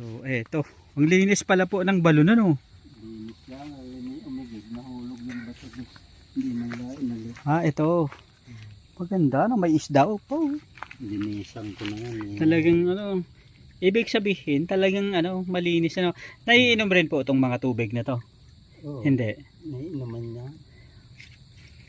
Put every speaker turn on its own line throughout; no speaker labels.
So, eto. Ang linis pala po ng balon ano.
Linis lang, ay umigid, nahulog yung bato. Hindi man lang.
Ah, ito. Maganda no, may isda oh, po.
Linisan ko na yan. eh.
Talagang ano, ibig sabihin talagang ano, malinis ano. Naiinom rin po itong mga tubig na to.
Oo,
Hindi.
Naiinuman niya.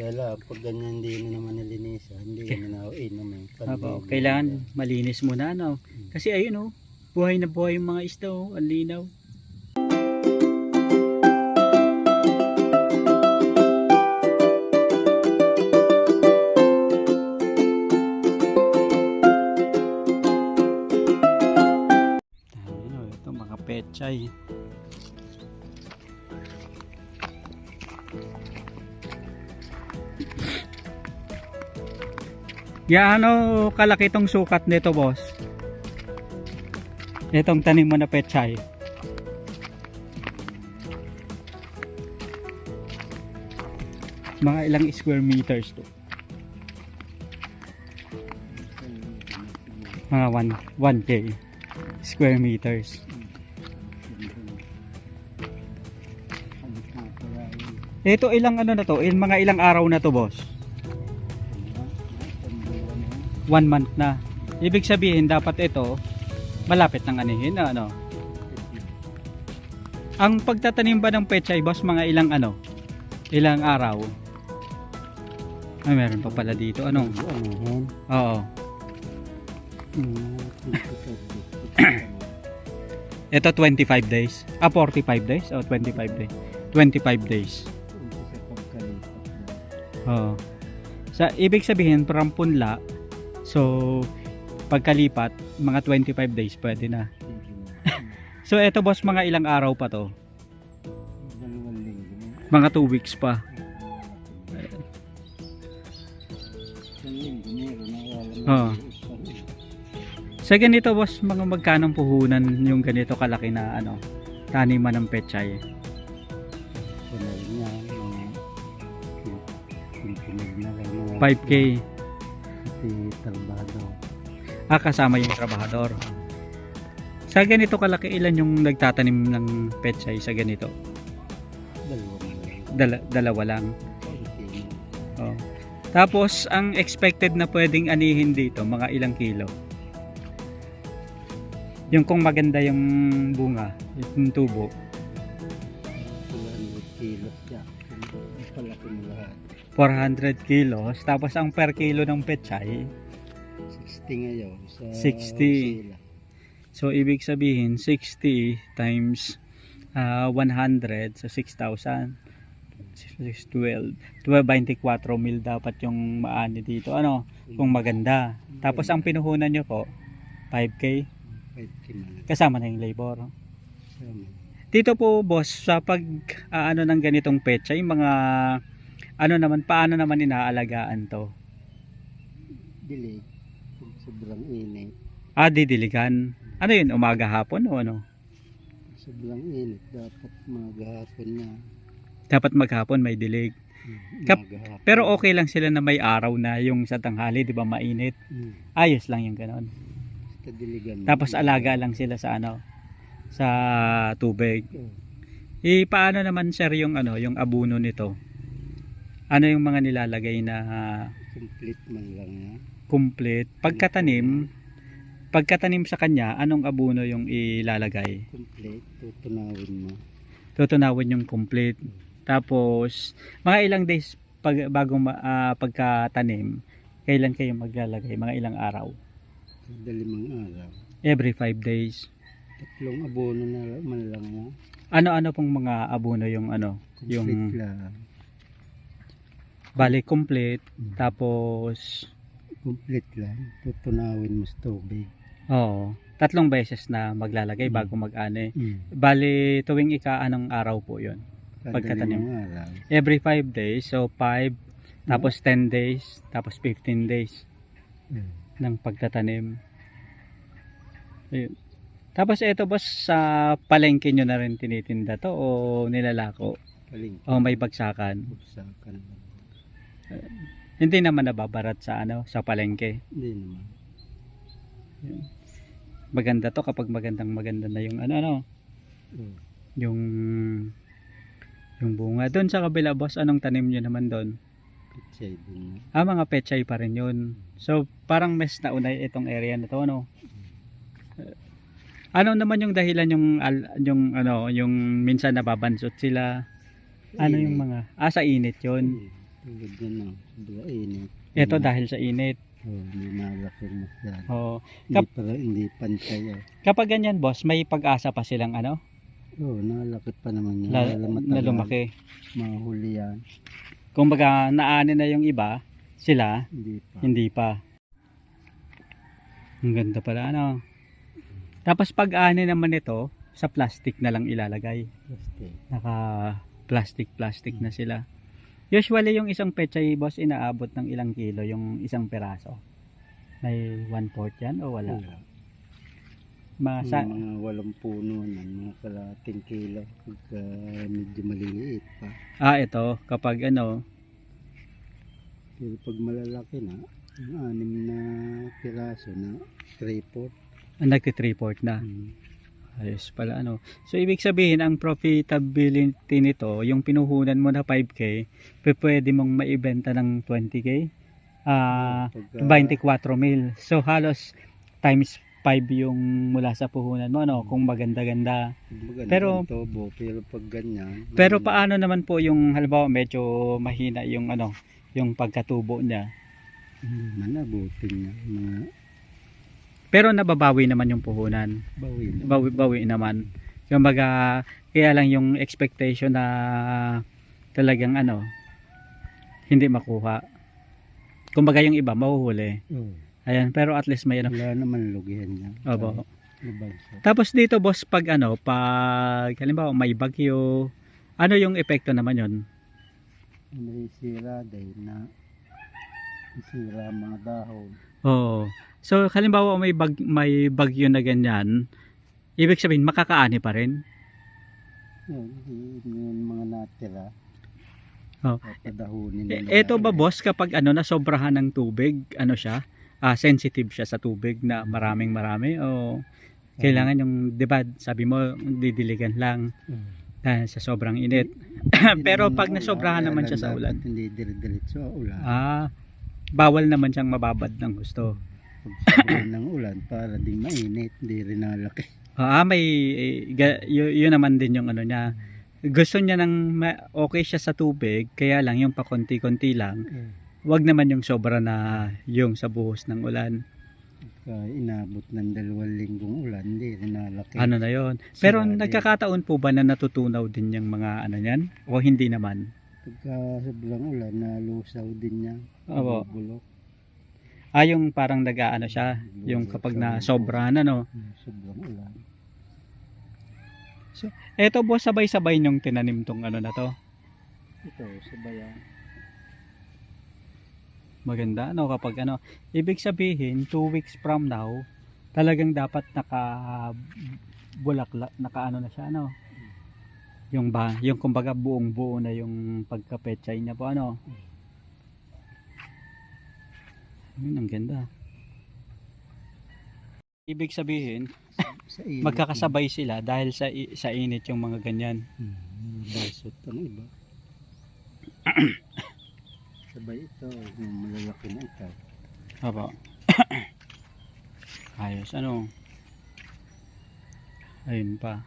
Kaya lang, pag ganyan hindi na naman nilinisan, hindi
okay.
na inom eh.
Apo, kailangan malinis muna ano. Kasi ayun oh, buhay na buhay yung mga isda oh, ang linaw. Oh, pechay. Gaano kalaki tong sukat nito, boss? Itong tanim mo na pechay. Mga ilang square meters to? Mga 1 1k square meters. Ito ilang ano na to? Il mga ilang araw na to, boss? One month na. Ibig sabihin dapat ito malapit ng anihin na ano. Ang pagtatanim ba ng pechay boss mga ilang ano? Ilang araw? Ay meron pa pala dito. Ano? Oo. Ito 25 days. Ah 45 days o 25 days. 25 days. Oo. Sa ibig sabihin from punla so pagkalipat mga 25 days pwede na. So eto boss mga ilang araw pa to? Mga 2 weeks pa. Oo. Sa ganito boss, mga magkanong puhunan yung ganito kalaki na ano, taniman ng pechay.
Mga
5k.
Pati talbado.
Ah, kasama yung trabahador. Sa ganito kalaki, ilan yung nagtatanim ng pechay sa ganito? Dala, dalawa lang. Oh. Tapos, ang expected na pwedeng anihin dito, mga ilang kilo. Yung kung maganda yung bunga, yung tubo,
200 kilos siya. Ang palaki mo lahat.
400 kilos. Tapos, ang per kilo ng pechay,
60 ngayon. Sa
60.
Sila.
So, ibig sabihin, 60 times ah, 100 sa 6,000. 612. 12, 24 mil dapat yung maani dito. Ano? Kung maganda. Tapos, ang pinuhunan nyo po, 5K.
5 kilos.
Kasama na yung labor. Dito po, boss, sa pag ah, ano ng ganitong petsa, yung mga ano naman, paano naman inaalagaan to?
Dilig. Sobrang init.
Ah, didiligan. Ano yun, umaga hapon o ano?
Sobrang init. Dapat maghapon na.
Dapat maghapon may dilig. Kap-
Maghapon.
Pero okay lang sila na may araw na yung sa tanghali, di ba mainit?
Hmm.
Ayos lang yung ganon.
Diligan.
Tapos alaga lang sila sa ano, sa tubig. Eh, paano naman sir yung ano, yung abuno nito? Ano yung mga nilalagay na ah,
Complete man lang yan.
Complete? Pagkatanim, pagkatanim sa kanya, anong abuno yung ilalagay?
Complete. Tutunawin mo.
Tutunawin yung complete. Tapos, mga ilang days pag, bago ah, pagkatanim, kailan kayo maglalagay? Mga ilang araw?
Kada limang araw.
Every 5 days.
Tatlong abono na man lang yan.
Ano-ano pong mga abuno yung ano?
Complete
Yung
lang.
balik complete. Tapos,
Complete lang. Tutunawin mo sa tubig.
oo, tatlong beses na maglalagay
Mm.
bago mag-ane.
Hmm.
Bali, tuwing ika anong araw po yun? Pagkatanim.
araw.
Every 5 days. So, 5, tapos 10 days, tapos 15 days
Hmm.
ng pagtatanim. Ayun. Tapos ito boss, sa palengke nyo na rin tinitinda to o nilalako?
Paling
O may bagsakan?
Buksakan.
Hindi naman nababarat sa ano, sa palengke.
Hindi naman.
maganda to kapag magandang maganda na yung ano ano,
Mm.
yung yung bunga. Doon sa kabila boss, anong tanim nyo naman doon?
Pitsay din.
Ah, mga pechay pa rin yun. So, parang mes na unay itong area na to, ano? Eh, Ano naman yung dahilan yung yung ano, yung minsan nababansot sila? Ano yung mga ah sa init yun.
Tulad yan no. Sobrang init.
Ito dahil sa init.
Oh, hindi malaki masyado.
Oh,
Hindi,
Kap-
para, hindi pantay ah.
kapag ganyan boss, may pag-asa pa silang ano,
Oo, oh, nalaki pa naman yan.
la, na lumaki.
Mahuli yan.
Kumbaga naani na yung iba, sila
Hindi pa.
hindi pa. Ang ganda pala ano. Tapos pag ani naman ito, sa plastic na lang ilalagay.
Plastic.
Naka plastic plastic na sila. Usually yung isang pechay boss inaabot ng ilang kilo yung isang peraso. May 1/4 yan o wala?
Wala.
Masa,
Yung mga walang puno nan, mga kalating kilo. Pagka medyo maliliit pa.
ah ito kapag ano,
Pero pag malalaki na, yung anim na piraso na 3-4.
ah, nagti-3/4 na.
Mm.
Ayos pala ano. So ibig sabihin ang profitability nito, yung pinuhunan mo na 5k, pe- pwede mong maibenta ng 20k. Ah,
Pagka-
24 mil. So halos times 5 yung mula sa puhunan mo ano, kung maganda-ganda.
Maganda
Pero-
tobo, pero pag ganyan,
Pero
mm,
paano naman po yung halimbawa medyo mahina yung ano, yung pagkatubo niya.
hindi man abutin niya. Mga
Pero nababawi naman yung puhunan.
bawi.
Bawi, bawi naman. Kumbaga, kaya lang yung expectation na talagang ano, hindi makuha. Kumbaga yung iba mahuhuli.
Oo.
Ayan, pero at least may ano.
Wala naman lugihan niya.
Opo. Tapos dito boss, pag ano, pag halimbawa may bagyo, ano yung epekto naman yon?
may sira dahil na sira mga dahon.
Oo. So, halimbawa may, bag, may bagyo na ganyan, ibig sabihin makakaani pa rin.
Yun, yun yung mga natira.
Oh. E,
nila.
eto ba boss, kapag ano na sobrahan ng tubig, ano siya, ah, sensitive siya sa tubig na maraming marami o kailangan yung, di ba, sabi mo, didiligan lang
Mm.
dahil sa sobrang init. Pero pag nasobrahan naman siya sa ulan,
Hindi dire-diretso ulan.
ah, bawal naman siyang mababad ng gusto.
Pag sobrang ng ulan, para din mainit, hindi rin nalaki.
Ah, may eh, yun naman din yung ano niya. Gusto niya ma- okay siya sa tubig, kaya lang yung pakonti-konti lang. Wag naman yung sobra na yung sa buhos ng ulan.
Pagka inabot ng dalawang linggong ulan, hindi rin nalaki.
Ano na yon. Pero
Sira din.
nagkakataon po ba na natutunaw din yung mga ano niyan? O hindi naman?
Pagka sobrang ulan, nalusaw din niya.
Opo.
Bulok.
Ah, yung parang nag-aano siya, yung kapag na sobra na no.
Sobrang ulan.
Eto boss, sabay-sabay niyong tinanim tong ano na to.
Ito, sabayan.
Maganda ano kapag ano. Ibig sabihin, 2 weeks from now, talagang dapat naka bulaklak, naka ano na siya ano. Yung ba, yung kumbaga buong buo na yung pagkapetsay niya po ano. Ayun, ang ganda. Ibig sabihin,
Sa init.
magkakasabay sila dahil sa sa init yung mga ganyan.
Hmm, basot ang iba. Sabay ito, yung malalaki na ito.
Opo. Ayos, ano. Ayun pa.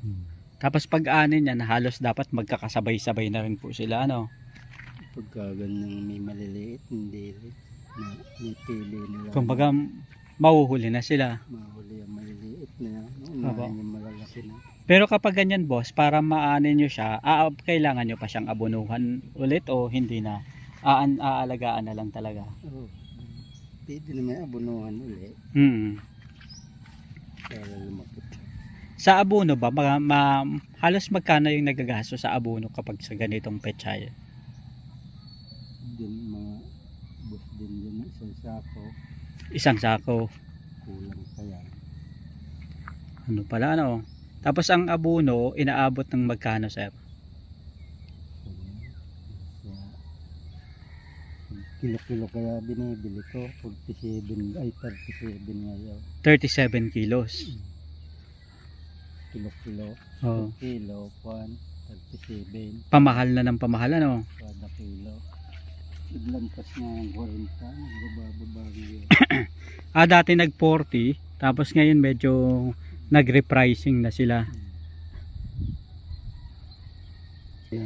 Hmm.
Tapos pag anin yan, halos dapat magkakasabay-sabay na rin po sila, ano.
Pagka ganang may maliliit, hindi rin. Na, may pili nila.
Kumbaga, mauhuli na sila.
Mahuli ang maliliit na.
Aba.
Unahin yung malalaki na.
Pero kapag ganyan, boss, para maanin nyo siya, ah, kailangan nyo pa siyang abunuhan ulit o hindi na? Aan, aalagaan na lang talaga.
Oo. Pwede na may abunuhan ulit
Hmm.
para lumapit.
Sa abono ba, mga, ma, halos magkano yung nagagasto sa abono kapag sa ganitong pechay?
Din mga bus din yun na isang sako.
Isang sako.
Kulang pa yan.
Ano pala, ano? Tapos ang abono, inaabot ng magkano, sir?
Kilo-kilo kaya binibili ko. 47, ay 37 ngayon.
37 kilos.
Kilo-kilo.
Oh.
Kilo, 1, 37,
Pamahal na ng pamahal ano.
kada kilo. Naglampas na ang 40, nagbababa yun.
Ah, dati nag 40, tapos ngayon medyo nag-repricing na sila.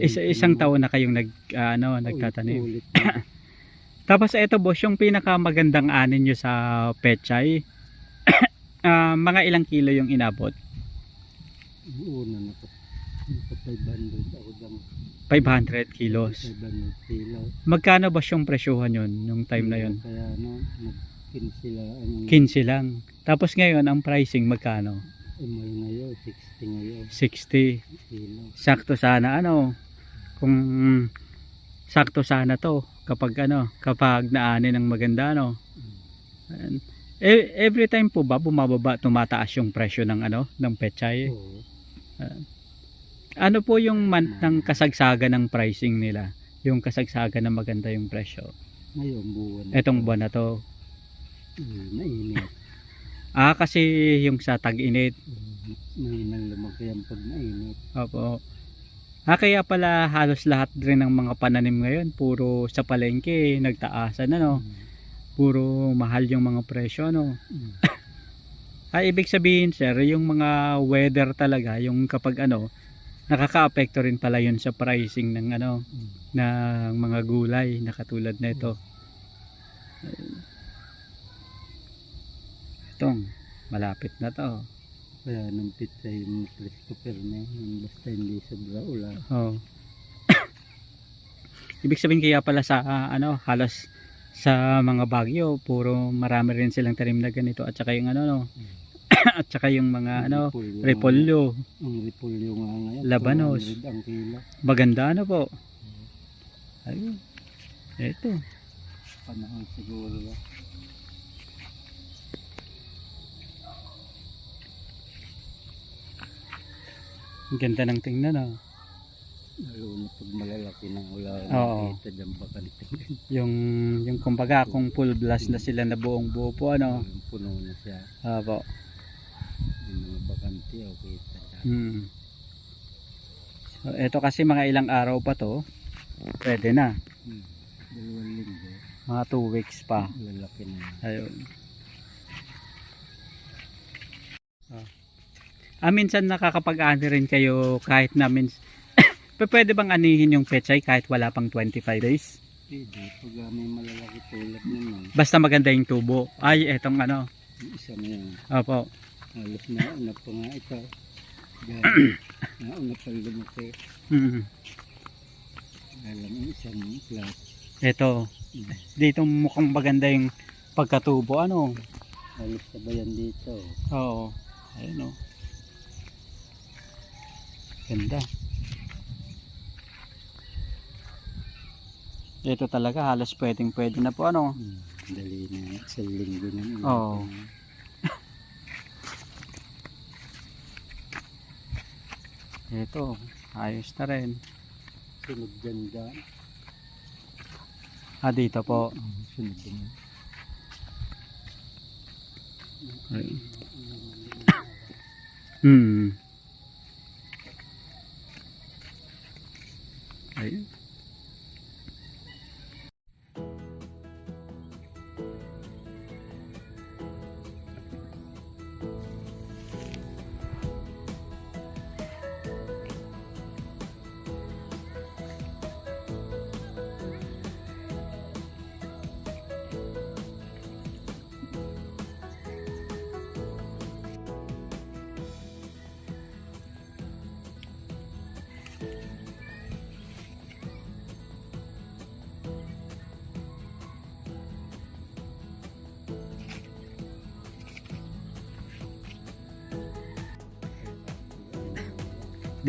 Isa isang taon na kayong nag ah, ano, nagtatanim.
Ulit.
Tapos ito boss, yung pinakamagandang anin nyo sa pechay. ah mga ilang kilo yung inabot?
Una na. Naka 500 ako dang
500 kilos.
500 kilo.
Magkano boss yung presyohan yun, yung time na yun?
Kaya ano, nag-kin sila. Ano,
15 lang. Tapos ngayon, ang pricing magkano?
Imal ngayon, 60 ngayon.
60.
Kilo.
Sakto sana ano, kung sakto sana to kapag ano, kapag naani ng maganda no. Ayan. E- every time po ba bumababa, tumataas yung presyo ng ano, ng pechay?
Oo.
Ano po yung month ng kasagsagan ng pricing nila? Yung kasagsagan na maganda yung presyo.
Ngayon, buwan.
Etong
to.
buwan na to.
Mm, mainit.
Ah, kasi yung sa tag-init.
Mm, Mahinang lumaki yan pag mainit.
Opo. Ah, kaya pala halos lahat rin ng mga pananim ngayon, puro sa palengke, nagtaasan ano.
Mm,
Puro mahal yung mga presyo, ano.
mm.
Ah, ibig sabihin, sir, yung mga weather talaga, yung kapag ano, nakaka-apekto rin pala yun sa pricing ng ano,
Mm.
ng mga gulay na katulad nito. Itong, malapit na to.
Kaya nang pizza yung Christopher na yun, basta hindi sobra ulan.
Oh. Ibig sabihin kaya pala sa ah, ano, halos sa mga bagyo, puro marami rin silang tanim na ganito at saka yung ano no. at saka yung mga ano,
repolyo.
repolyo.
Ang repolyo nga ngayon.
Labanos.
200 ang kilo.
Maganda ano po. Ayun. Ito.
Panahon siguro. ba?
Ang ganda ng tingnan ah.
Lalo na pag malalaki ng ulan.
Oo.
Kita dyan bakante.
Yung yung kumbaga kung full blast na sila na buong buo po ano.
Puno na siya.
Apo.
Yung mga bakante o kita dyan.
Hmm. So, ito kasi mga ilang araw pa to. Pwede na.
Hmm. Dalawang linggo.
Mga 2 weeks pa.
Lalaki na.
Ayun. Ah. ah, minsan nakakapag-ani rin kayo kahit na mins P- pwede bang anihin yung pechay kahit wala pang 25 days?
Pwede. Pag may malalaki tulad naman.
Basta maganda yung tubo. Ay, etong ano.
Isa na yan.
Opo.
Halos na una pa nga ito. Dahil nauna pa lumaki.
Mm.
Alam yung isang plat.
Ito.
Hmm.
Dito mukhang maganda yung pagkatubo. Ano?
Halos sabayan dito.
Oo. Ayun o. Ganda. Ito talaga halos pwedeng pwede na po ano.
Hmm. Dali na. Isang linggo na.
Oo. Ito. Ayos na rin.
Sunod dyan dyan.
Ah, dito po.
Sunod dyan.
Ayun. Hmm.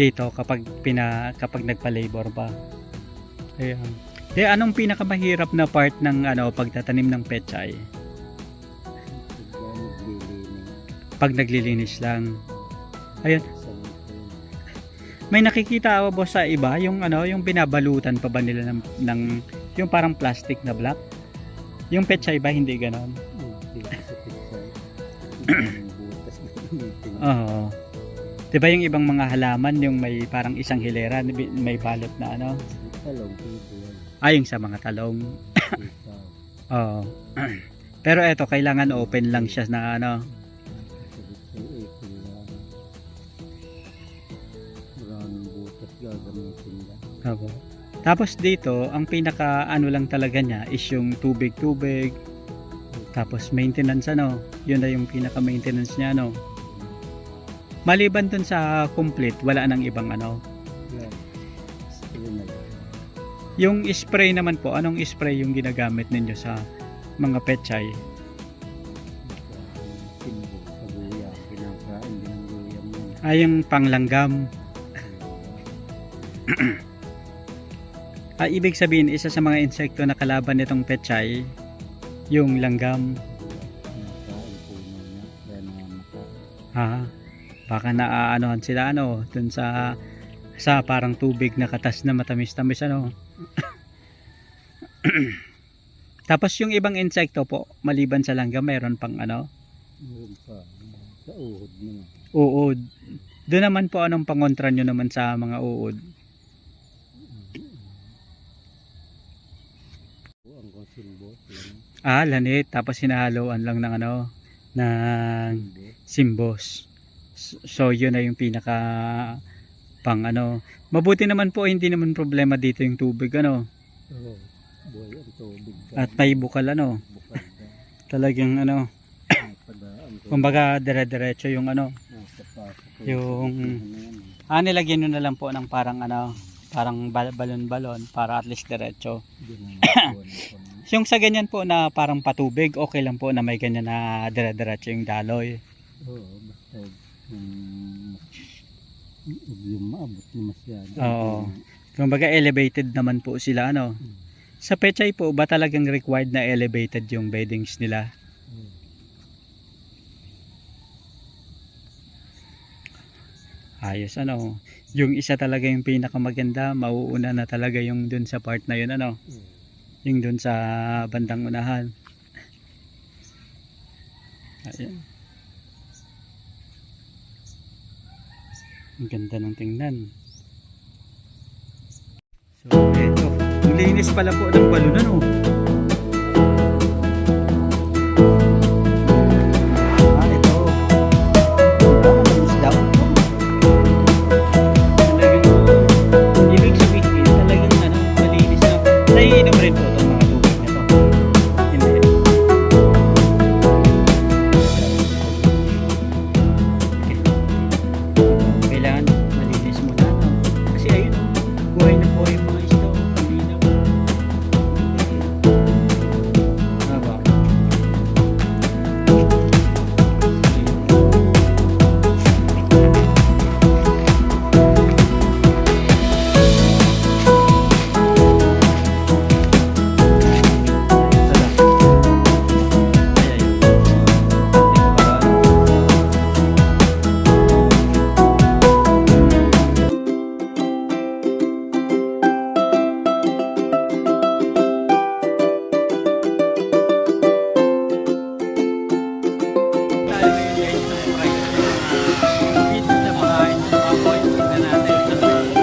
Dito kapag pina kapag nagpa-labor pa. Ayan. Eh anong pinakamahirap na part ng ano pagtatanim ng pechay?
Pag naglilinis.
lang.
Ito.
May nakikita ako boss sa iba yung ano yung binabalutan pa ba nila ng, ng Yung parang plastic na black. Yung pechay ba hindi ganon?
Oh,
'Di ba yung ibang mga halaman yung may parang isang hilera may balot na ano?
Talong.
Ay, yung sa mga talong. Oo. Pero eto kailangan open lang siya na ano. Opo. Tapos dito, ang pinaka ano lang talaga niya is yung tubig-tubig. Tapos maintenance ano, yun na yung pinaka maintenance niya ano. Maliban dun sa complete, wala nang ibang ano. Yung spray naman po, anong spray yung ginagamit ninyo sa mga pechay? Ay, yung panglanggam. Ah, ibig sabihin, isa sa mga insekto na kalaban nitong pechay, yung langgam.
Kinakain po
Baka naaanohan sila ano, dun sa sa parang tubig na katas na matamis-tamis ano. Tapos yung ibang insekto po, maliban sa langgam, meron pang ano,
Meron pa. Sa uhod naman.
uod. Doon naman po anong pangontra nyo naman sa mga uod? Ah, lanit. Tapos hinahaloan lang ng ano, ng simbos. So, yun na yung pinaka pang ano. Mabuti naman po, hindi naman problema dito yung tubig ano.
Oo. Buhay ang tubig.
At may bukal ano.
Bukal.
Talagang ano, kumbaga dire-diretso yung ano. Yung-. Ah, nilagyan nyo na lang po ng parang ano, parang bal- balon-balon para at least diretso. Yung sa ganyan po na parang patubig, okay lang po na may ganyan na dire-diretso yung daloy.
Oo, basta um, huwag lumaabot na masyado.
Oo. Kumbaga elevated naman po sila ano. Sa pechay po ba talagang required na elevated yung beddings nila?
Oo.
Ayos ano. Yung isa talaga yung pinakamaganda, mauuna na talaga yung dun sa part na yun ano.
Oo.
Yung dun sa bandang unahan. Ayan. Ang ganda ng tingnan. So, eto. Ang linis pala po ng balon ano.